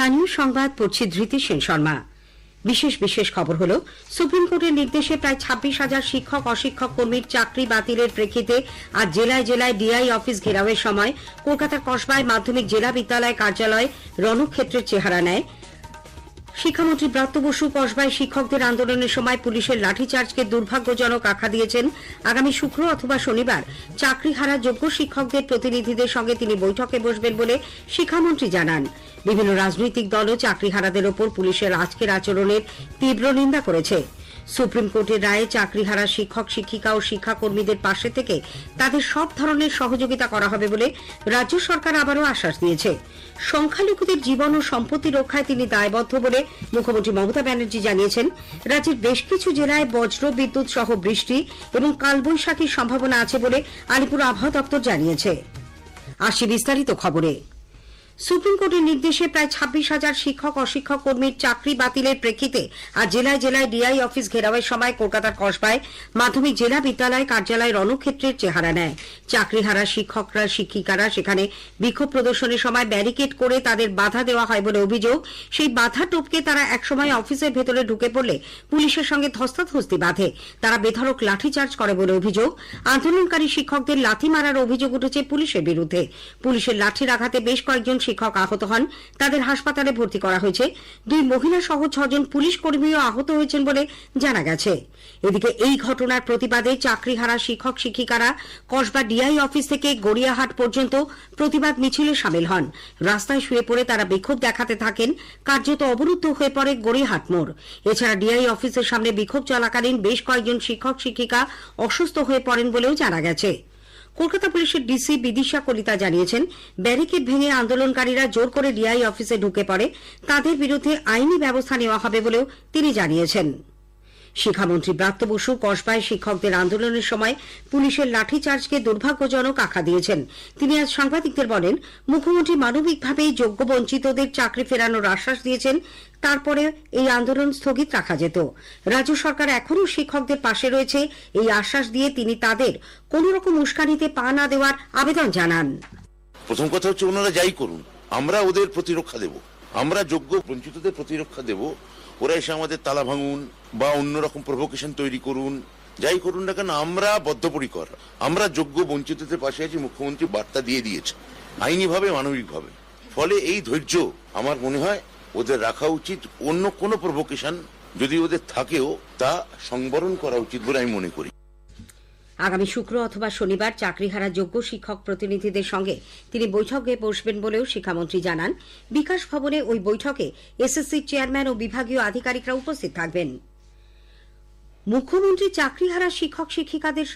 স্থানীয় সংবাদ পড়ছি ধৃতি সেন শর্মা। বিশেষ বিশেষ খবর হল, সুপ্রিম কোর্টের নির্দেশে প্রায় ছাব্বিশ হাজার শিক্ষক, অশিক্ষক, কর্মীর চাকরি বাতিলের প্রেক্ষিতে আজ জেলায় জেলায় ডিআই অফিস ঘেরাওয়ের সময় কলকাতার কসবায় মাধ্যমিক জেলা বিদ্যালয় কার্যালয় রণক্ষেত্রের চেহারা নেয়। শিক্ষামন্ত্রী ব্রাত্য বসু কসবায় শিক্ষকদের আন্দোলনের সময় পুলিশের লাঠিচার্জকে দুর্ভাগ্যজনক আখ্যা দিয়েছেন আগামী শুক্র অথবা শনিবার। চাকরি হারা যোগ্য শিক্ষকদের প্রতিনিধিদের সঙ্গে তিনি বৈঠকে বসবেন বলে শিক্ষামন্ত্রী জানান। বিভিন্ন রাজনৈতিক দলও চাকরিহারাদের ওপর পুলিশের আজকের আচরণের তীব্র নিন্দা করেছে। সুপ্রিম কোর্টের রায়ে চাকরিহারা শিক্ষক, শিক্ষিকা ও শিক্ষাকর্মীদের পাশে থেকে তাদের সব ধরনের সহযোগিতা করা হবে বলে রাজ্য সরকার আবারও আশ্বাস দিয়েছে। সংখ্যালঘুদের জীবন ও সম্পত্তি রক্ষায় তিনি দায়বদ্ধ বলে মুখ্যমন্ত্রী মমতা ব্যানার্জি জানিয়েছেন। রাজ্যের বেশ কিছু জেলায় বজ্র, বিদ্যুৎ সহ বৃষ্টি এবং কালবৈশাখীর সম্ভাবনা আছে বলে আলিপুর আবহাওয়া দপ্তর জানিয়েছে। আসি বিস্তারিত খবরে। সুপ্রিম কোর্টের নির্দেশে প্রায় ছাব্বিশ হাজার শিক্ষক, অশিক্ষক কর্মীর চাকরি বাতিলের প্রেক্ষিতে আজ জেলায় জেলায় ডিআই অফিস ঘেরাওয়ের সময় কলকাতার কসবায় মাধ্যমিক জেলা বিদ্যালয় কার্যালয় রণক্ষেত্রের চেহারা নেয়। চাকরিহারা শিক্ষকরা, শিক্ষিকারা সেখানে বিক্ষোভ প্রদর্শনের সময় ব্যারিকেড করে তাদের বাধা দেওয়া হয় বলে অভিযোগ। সেই বাধা টপকে তারা একসময় অফিসের ভেতরে ঢুকে পড়লে পুলিশের সঙ্গে ধস্তাধস্তি বাঁধে। তারা বেধড়ক লাঠিচার্জ করে বলে অভিযোগ। আন্দোলনকারী শিক্ষকদের লাথি মারার অভিযোগ উঠেছে পুলিশের বিরুদ্ধে। পুলিশের লাঠির আঘাতে বেশ কয়েকজন শিক্ষক আহত হন। তাদের হাসপাতালে ভর্তি করা হয়েছে। দুই মহিলা সহ ছজন পুলিশ কর্মীও আহত হয়েছেন বলে জানা গেছে। এদিকে এই ঘটনার প্রতিবাদে চাকরিহারা শিক্ষক শিক্ষিকারা কসবা ডিআই অফিস থেকে গড়িয়াহাট পর্যন্ত প্রতিবাদ মিছিলে সামিল হন। রাস্তায় শুয়ে পড়ে তারা বিক্ষোভ দেখাতে থাকেন। কার্যত অবরুদ্ধ হয়ে পড়ে গড়িয়াহাট মোড়। এছাড়া ডিআই অফিসের সামনে বিক্ষোভ চলাকালীন বেশ কয়েকজন শিক্ষক শিক্ষিকা অসুস্থ হয়ে পড়েন বলেও জানা গেছে। কলকাতা পুলিশের ডিসি বিদিশা কলিতা জানিয়েছেন, ব্যারিকেড ভেঙে আন্দোলনকারীরা জোর করে ডিআই অফিসে ঢুকে পড়ে, তাদের বিরুদ্ধে আইনি ব্যবস্থা নেওয়া হবে বলেও তিনি জানিয়েছেন। শিক্ষামন্ত্রী ব্রাত্য বসু কসবায় শিক্ষকদের আন্দোলনের সময় পুলিশের লাঠিচার্জকে দুর্ভাগ্যজনক আখ্যা দিয়েছেন। তিনি আজ সাংবাদিকদের বলেন, মুখ্যমন্ত্রী মানবিকভাবেই যোগ্য বঞ্চিতদের চাকরি ফেরানোর আশ্বাস দিয়েছেন তারপরে এই আন্দোলন স্থগিত রাখা যেত। রাজ্য সরকার এখনও শিক্ষকদের পাশে রয়েছে, এই আশ্বাস দিয়ে তিনি তাদের কোন রকম উস্কানিতে পা না দেওয়ার আবেদন জানান। প্রথম কথা হচ্ছে ওনারা যাই করুন, আমরা ওদের প্রতিরক্ষা দেব। আমরা যোগ্য বঞ্চিতদের প্রতিরক্ষা দেব। ওরা এসে আমাদের তালা ভাঙুন বা অন্যরকম প্রভোকেশন তৈরি করুন। যাই করুন না কেন, আমরা বদ্ধপরিকর। আমরা যোগ্য বঞ্চিতদের পাশে আছি, মুখ্যমন্ত্রী বার্তা দিয়ে দিয়েছে। আইনিভাবে, মানবিকভাবে। ফলে এই ধৈর্য আমার মনে হয় ওদের রাখা উচিত। অন্য কোনো প্রভোকেশন যদি ওদের থাকেও, তা সংবরণ করা উচিত বলে আমি মনে করি। আগামী শুক্র অথবা শনিবার চাকরিহারা যোগ্য শিক্ষক প্রতিনিধিদের সঙ্গে তিনি বৈঠকে বসবেন বলেও শিক্ষামন্ত্রী জানান। বিকাশ ভবনে ওই বৈঠকে এসএসসির চেয়ারম্যান ও বিভাগীয় আধিকারিকরা উপস্থিত থাকবেন। মুখ্যমন্ত্রী চাকরিহারা শিক্ষক শিক্ষিকাদের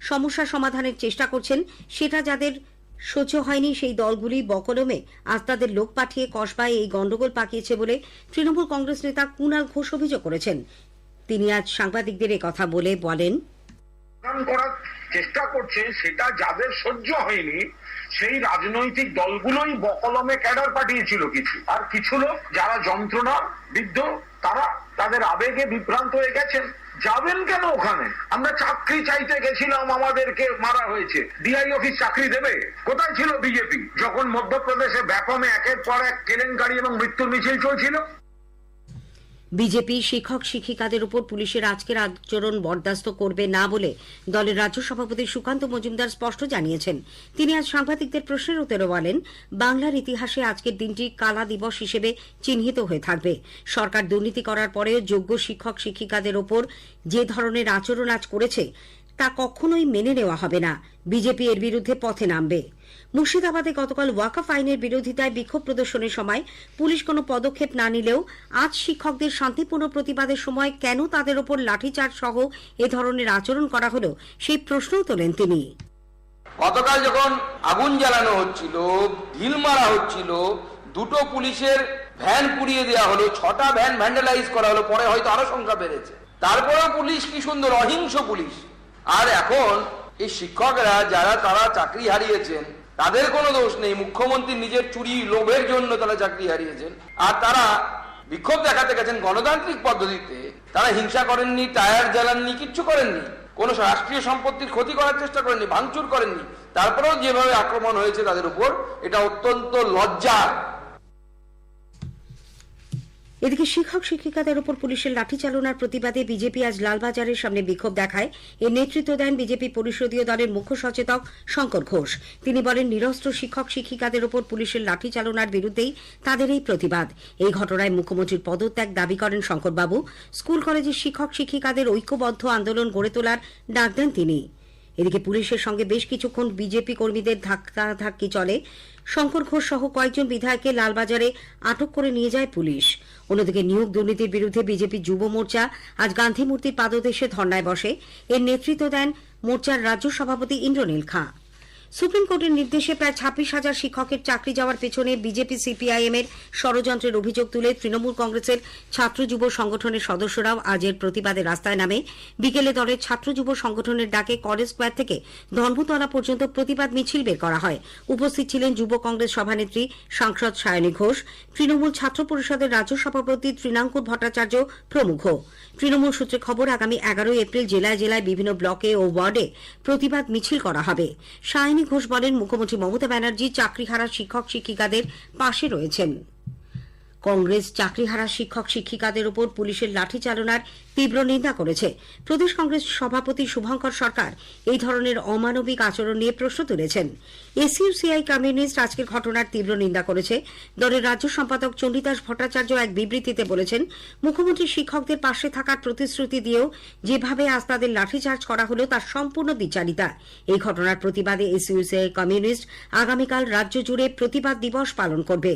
সমস্যা সমাধানের চেষ্টা করছেন। সেটা যাদের সহ্য হয়নি সেই দলগুলি বকলমে আজ তাদের লোক পাঠিয়ে কসবায় এই গন্ডগোল পাকিয়েছে বলে তৃণমূল কংগ্রেস নেতা কুণাল ঘোষ অভিযোগ করেছেন। তিনি আজ সাংবাদিকদের কথা বলে বলেন সমাধান করার চেষ্টা করছে সেটা যাদের সহ্য হয়নি, সেই রাজনৈতিক দলগুলোই বকলমে ক্যাডার পাঠিয়েছিল কিছু। আর কিছু লোক যারা যন্ত্রণা বিদ্ধ, তারা তাদের আবেগে বিভ্রান্ত হয়ে গেছেন। যাবেন কেন ওখানে? আমরা চাকরি চাইতে গেছিলাম, আমাদেরকে মারা হয়েছে। ডিআই অফিস চাকরি দেবে? কোথায় ছিল বিজেপি যখন মধ্যপ্রদেশে ব্যাপমে একের পর এক কেলেঙ্কারি এবং মৃত্যুর মিছিল চলছিল বিজেপি শিক্ষক শিক্ষিকাদের উপর পুলিশের আজকের আচরণ বরদাস্ত করবে না বলে দলের রাজ্য সভাপতি সুকান্ত মজুমদার স্পষ্ট জানিয়েছেন। তিনি আজ সাংবাদিকদের প্রশ্নের উত্তরে বলেন, বাংলার ইতিহাসে আজকের দিনটি কালা দিবস হিসেবে চিহ্নিত হয়ে থাকবে। সরকার দুর্নীতি করার পরেও যোগ্য শিক্ষক শিক্ষিকাদের ওপর যে ধরনের আচরণ আজ করেছে তা কখনোই মেনে নেওয়া হবে না। বিজেপি এর বিরুদ্ধে পথে নামবে। মুর্শিদাবাদে গতকাল ওয়াকফ আইনের বিরোধিতায় বিক্ষোভ প্রদর্শনের সময় পুলিশ কোনো পদক্ষেপ না নিলেও আজ শিক্ষকদের শান্তিপূর্ণ প্রতিবাদের সময় কেন তাদের ওপর লাঠিচার্জ সহ এ ধরনের আচরণ করা হলো, সেই প্রশ্নও তোলেন তিনি। গতকাল যখন আগুন জ্বালানো হচ্ছিল, ঢিল মারা হচ্ছিল, দুটো পুলিশের ভ্যান পুড়িয়ে দেওয়া হলো, ছটা ভ্যান ভ্যান্ডালাইজ করা হলো, পরে হয়তো আরও সংখ্যা বেড়েছে। তারপরেও পুলিশ কি সুন্দর, অহিংস পুলিশ। আর এখন এই শিক্ষকরা যারা তারা চাকরি হারিয়েছেন, তাদের কোনো দোষ নেই। মুখ্যমন্ত্রী নিজের চুরি লোভের জন্য তারা চাকরি হারিয়েছেন। আর তারা বিক্ষোভ দেখাতে গেছেন গণতান্ত্রিক পদ্ধতিতে। তারা হিংসা করেননি, টায়ার জ্বালাননি, কিচ্ছু করেননি। কোন রাষ্ট্রীয় সম্পত্তির ক্ষতি করার চেষ্টা করেননি, ভাঙচুর করেননি। তারপরেও যেভাবে আক্রমণ হয়েছে তাদের উপর, এটা অত্যন্ত লজ্জা এদিকে শিক্ষক শিক্ষিকাদের উপর পুলিশের লাঠি চালনার প্রতিবাদে বিজেপি আজ লালবাজারের সামনে বিক্ষোভ দেখায়। এর নেতৃত্ব দেন বিজেপি পরিষদীয় দলের মুখ্য সচেতক শঙ্কর ঘোষ। তিনি বলেন, নিরস্ত্র শিক্ষক শিক্ষিকাদের উপর পুলিশের লাঠি চালনার বিরুদ্ধেই তাদের এই প্রতিবাদ। এই ঘটনায় মুখ্যমন্ত্রীর পদত্যাগ দাবি করেন শঙ্করবাবু। স্কুল কলেজের শিক্ষক শিক্ষিকাদের ঐক্যবদ্ধ আন্দোলন গড়ে তোলার ডাক দেন তিনি। এদিকে পুলিশের সঙ্গে বেশ কিছুক্ষণ বিজেপি কর্মীদের ধাক্কাধাক্কি চলে। শঙ্কর ঘোষ সহ কয়েকজন বিধায়ককে লালবাজারে আটক করে নিয়ে যায় পুলিশ। অন্যদিকে নিয়োগ দুর্নীতির বিরুদ্ধে বিজেপি যুব মোর্চা আজ গান্ধী মূর্তির পাদদেশে ধর্নায় বসে। এর নেতৃত্ব দেন মোর্চার রাজ্য সভাপতি ইন্দ্রনীল খাঁ। সুপ্রিম কোর্টের নির্দেশে প্রায় ছাব্বিশ হাজার শিক্ষকের চাকরি যাওয়ার পেছনে বিজেপি সিপিআইএম এর ষড়যন্ত্রের অভিযোগ তুলে তৃণমূল কংগ্রেসের ছাত্র যুব সংগঠনের সদস্যরাও আজের প্রতিবাদে রাস্তায় নামে। বিকেলে দলের ছাত্র যুব সংগঠনের ডাকে কলেজ স্কোয়ার থেকে ধর্মতলা পর্যন্ত প্রতিবাদ মিছিল বের করা হয়। উপস্থিত ছিলেন যুব কংগ্রেস সভানেত্রী সাংসদ সায়নী ঘোষ, তৃণমূল ছাত্র পরিষদের রাজ্য সভাপতি তৃণাঙ্কুর ভট্টাচার্য প্রমুখ। তৃণমূল সূত্রে খবর, আগামী এগারোই এপ্রিল জেলায় জেলায় বিভিন্ন ব্লকে ও ওয়ার্ডে প্রতিবাদ মিছিল করা হবে। সায়নী ঘোষ বলেন মুখ্যমন্ত্রী মমতা ব্যানার্জি চাকরিহারা শিক্ষক শিক্ষিকাদের পাশে রয়েছেন। কংগ্রেস চাকরিহারা শিক্ষক শিক্ষিকাদের উপর পুলিশের লাঠি চালনার তীব্র নিন্দা করেছে। প্রদেশ কংগ্রেস সভাপতি শুভঙ্কর সরকার এই ধরনের অমানবিক আচরণ নিয়ে প্রশ্ন তুলেছেন। এসইউসিআই কমিউনিস্ট আজকের ঘটনার তীব্র নিন্দা করেছে। দলের রাজ্য সম্পাদক চণ্ডীদাস ভট্টাচার্য এক বিবৃতিতে বলেছেন, মুখ্যমন্ত্রী শিক্ষকদের পাশে থাকার প্রতিশ্রুতি দিয়েও যেভাবে আজ তাদের লাঠিচার্জ করা হলো তার সম্পূর্ণ বিচারিতা। এই ঘটনার প্রতিবাদে এসইউসিআই কমিউনিস্ট আগামীকাল রাজ্য জুড়ে প্রতিবাদ দিবস পালন করবে।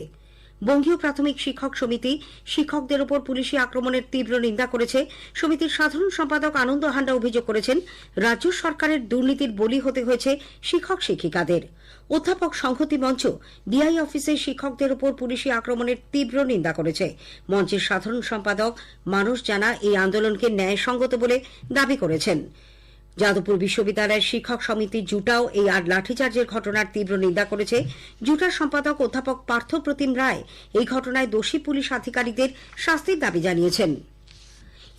বঙ্গীয় প্রাথমিক শিক্ষক সমিতি, শিক্ষকদের ওপর পুলিশি আক্রমণের তীব্র নিন্দা করেছে। সমিতির সাধারণ সম্পাদক আনন্দ হান্ডা অভিযোগ করেছেন, রাজ্য সরকারের দুর্নীতির বলি হতে হয়েছে শিক্ষক শিক্ষিকাদের। অধ্যাপক সংহতি মঞ্চ, ডিআই অফিসে শিক্ষকদের উপর পুলিশি আক্রমণের তীব্র নিন্দা করেছে। মঞ্চের সাধারণ সম্পাদক মানুষ জানা এই আন্দোলনকে ন্যায়সঙ্গত বলে দাবি করেছেন। যাদবপুর বিশ্ববিদ্যালয়ের শিক্ষক সমিতি জুটাও এই আর লাঠিচার্জের ঘটনার তীব্র নিন্দা করেছে। জুটার সম্পাদক অধ্যাপক পার্থ প্রতিম রায় এই ঘটনায় দোষী পুলিশ আধিকারিকদের শাস্তির দাবি জানিয়েছেন।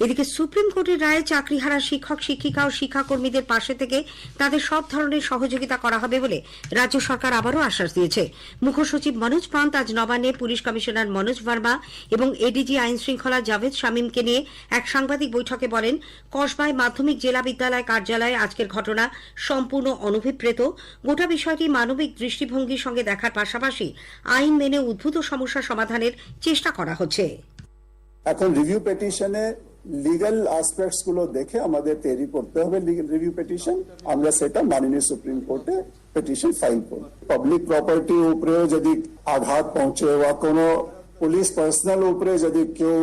এদিকে সুপ্রিম কোর্টের রায়ে চাকরিহারা শিক্ষক, শিক্ষিকা ও শিক্ষাকর্মীদের পাশে থেকে তাদের সব ধরনের সহযোগিতা করা হবে বলে রাজ্য সরকার আবারও আশ্বাস দিয়েছে। মুখ্যসচিব মনোজ পান্ত আজ নবান্নে পুলিশ কমিশনার মনোজ ভার্মা এবং এডিজি আইন শৃঙ্খলা জাভেদ শামীমকে নিয়ে এক সাংবাদিক বৈঠকে বলেন, কসবায় মাধ্যমিক জেলা বিদ্যালয় কার্যালয়ে আজকের ঘটনা সম্পূর্ণ অনভিপ্রেত গোটা বিষয়টি মানবিক দৃষ্টিভঙ্গির সঙ্গে দেখার পাশাপাশি আইন মেনে উদ্ভূত সমস্যা সমাধানের চেষ্টা করা হচ্ছে। এখন রিভিউ লিগ্যাল আসপেক্টসগুলো দেখে আমাদের তৈরি করতে হবে রিভিউ পেটিশন আমরা সেটা মাননীয় সুপ্রিম কোর্টে পেটিশন ফাইল করব। পাবলিক প্রপার্টি উপরেও যদি আঘাত পৌঁছে বা কোনো পুলিশ পার্সোনাল উপরে যদি কেউ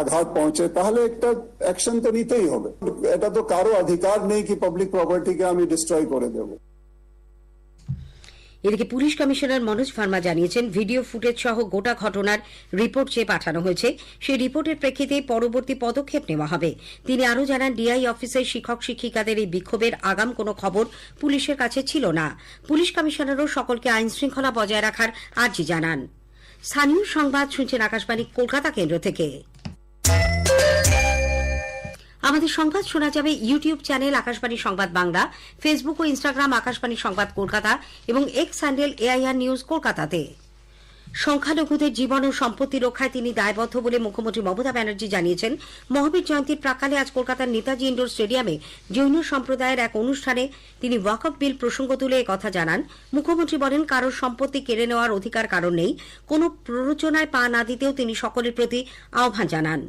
আঘাত পৌঁছে, তাহলে একটা অ্যাকশন তো নিতেই হবে। এটা তো কারও অধিকার নেই কি পাবলিক প্রপার্টিকে আমি ডিস্ট্রয় করে দেবো। এদিকে পুলিশ কমিশনার মনোজ ভার্মা জানিয়েছেন, ভিডিও ফুটেজ সহ গোটা ঘটনার রিপোর্ট চেয়ে পাঠানো হয়েছে, সেই রিপোর্টের প্রেক্ষিতে পরবর্তী পদক্ষেপ নেওয়া হবে। তিনি আরও জানান, ডিআই অফিসের শিক্ষক শিক্ষিকাদের এই বিক্ষোভের আগাম কোনো খবর পুলিশের কাছে ছিল না। পুলিশ কমিশনারও সকলকে আইন শৃঙ্খলা বজায় রাখার আর্জি জানান। স্থানীয় সংবাদ শুনছেন আকাশবাণী, কলকাতা কেন্দ্র থেকে। আমাদের সংবাদ শোনা যাবে YouTube channel Akashvani Sangbad Bangla, Facebook ও ইনস্টাগ্রাম আকাশবাণী সংবাদ কলকাতা এবং এক্স হ্যান্ডেল এআইআর নিউজ কলকাতাতে। সংখ্যালঘুদের জীবন ও সম্পত্তি রক্ষায় তিনি দায়বদ্ধ বলে মুখ্যমন্ত্রী মমতা ব্যানার্জি জানিয়েছেন। মহাবীর জয়ন্তীর প্রাকালে আজ কলকাতার নেতাজি ইন্ডোর স্টেডিয়ামে জৈন সম্প্রদায়ের এক অনুষ্ঠানে তিনি ওয়াকফ বিল প্রসঙ্গ তুলে কথা জানান। মুখ্যমন্ত্রী বলেন, কারোর সম্পত্তি কেড়ে নেওয়ার অধিকার কারণ নেই। কোনো প্ররোচনায় পা না দিতেও তিনি সকলের প্রতি আহ্বান জানান।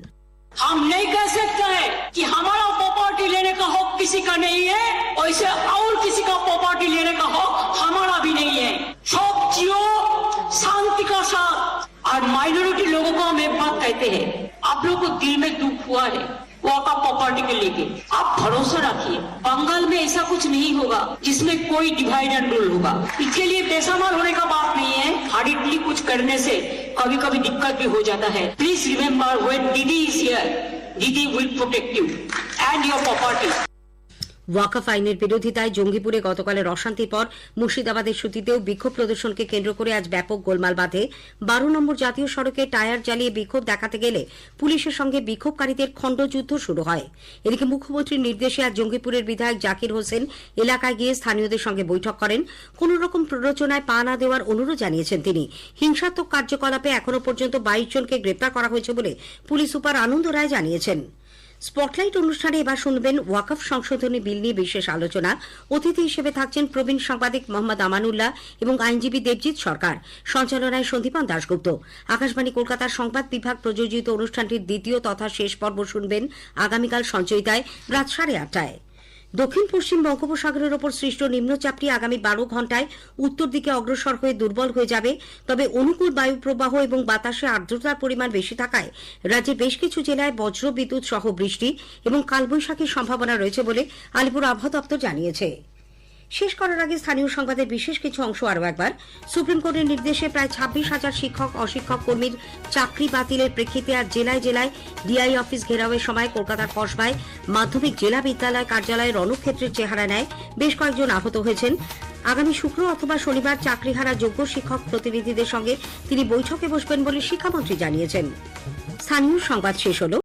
हम नहीं कह सकते हैं कि हमारा प्रॉपर्टी लेने का हक किसी का नहीं है वैसे और किसी का प्रॉपर्टी लेने का हक हमारा भी नहीं है। सब जियो शांति का साथ। और माइनॉरिटी लोगों को हम एक बात कहते हैं, आप लोगों को दिल में दुख हुआ है, वो आपका प्रॉपर्टी के लेके। आप भरोसा रखिए, बंगाल में ऐसा कुछ नहीं होगा जिसमें कोई डिवाइड एंड रूल होगा। इसके लिए बेसामाल होने का बात नहीं है। हार्डली कुछ करने से कभी कभी दिक्कत भी हो जाता है। Please remember when Didi is here Didi will protect you and your property ওয়াকফ আইনের বিরোধিতায় জঙ্গিপুরে গতকালের অশান্তির পর মুর্শিদাবাদের সুতিতেও বিক্ষোভ প্রদর্শনকে কেন্দ্র করে আজ ব্যাপক গোলমাল বাঁধে। বারো নম্বর জাতীয় সড়কে টায়ার জ্বালিয়ে বিক্ষোভ দেখাতে গেলে পুলিশের সঙ্গে বিক্ষোভকারীদের খণ্ডযুদ্ধ শুরু হয়। এদিকে মুখ্যমন্ত্রীর নির্দেশে আজ জঙ্গিপুরের বিধায়ক জাকির হোসেন এলাকায় গিয়ে স্থানীয়দের সঙ্গে বৈঠক করেন। কোন রকম প্ররোচনায় পা না দেওয়ার অনুরোধ জানিয়েছেন তিনি। হিংসাত্মক কার্যকলাপে এখনও পর্যন্ত বাইশ জনকে গ্রেপ্তার করা হয়েছে বলে পুলিশ সুপার আনন্দ রায় জানিয়েছেন। স্পটলাইট অনুষ্ঠানে এবার শুনবেন ওয়াকফ সংশোধনী বিল নিয়ে বিশেষ আলোচনা। অতিথি হিসেবে থাকছেন প্রবীণ সাংবাদিক মোহাম্মদ আমানুল্লাহ এবং আইনজীবী দেবজিৎ সরকার। সঞ্চালনায় সন্দীপন দাশগুপ্ত। আকাশবাণী কলকাতার সংবাদ বিভাগ প্রযোজিত অনুষ্ঠানটির দ্বিতীয় তথা শেষ পর্ব শুনবেন আগামীকাল সঞ্চয়িতায় রাত সাড়ে আটটায়। দক্ষিণ পশ্চিম বঙ্গোপসাগরের ওপর সৃষ্ট নিম্নচাপটি আগামী বারো ঘন্টায় উত্তর দিকে অগ্রসর হয়ে দুর্বল হয়ে যাবে। তবে অনুকূল বায়ু প্রবাহ এবং বাতাসে আর্দ্রতার পরিমাণ বেশি থাকায় রাজ্যে বেশ কিছু জেলায় বজ্র, বিদ্যুৎ সহ বৃষ্টি এবং কালবৈশাখীর সম্ভাবনা রয়েছে বলে আলিপুর আবহাওয়া দপ্তর জানিয়েছে। শেষ করার আগে স্থানীয় সংবাদের বিশেষ কিছু অংশ আরও একবার। সুপ্রিম কোর্টের নির্দেশে প্রায় ছাব্বিশ হাজার শিক্ষক, অশিক্ষক, কর্মীর চাকরি বাতিলের প্রেক্ষিতে আর জেলায় জেলায় ডিআই অফিস ঘেরাওয়ের সময় কলকাতার কসবায় মাধ্যমিক জেলা বিদ্যালয় কার্যালয়ে রণক্ষেত্রের চেহারা নেয় বেশ কয়েকজন আহত হয়েছেন। আগামী শুক্র অথবা শনিবার চাকরিহারা যোগ্য শিক্ষক প্রতিনিধিদের সঙ্গে তিনি বৈঠকে বসবেন বলে শিক্ষামন্ত্রী জানিয়েছেন। স্থানীয় সংবাদ শেষ হল।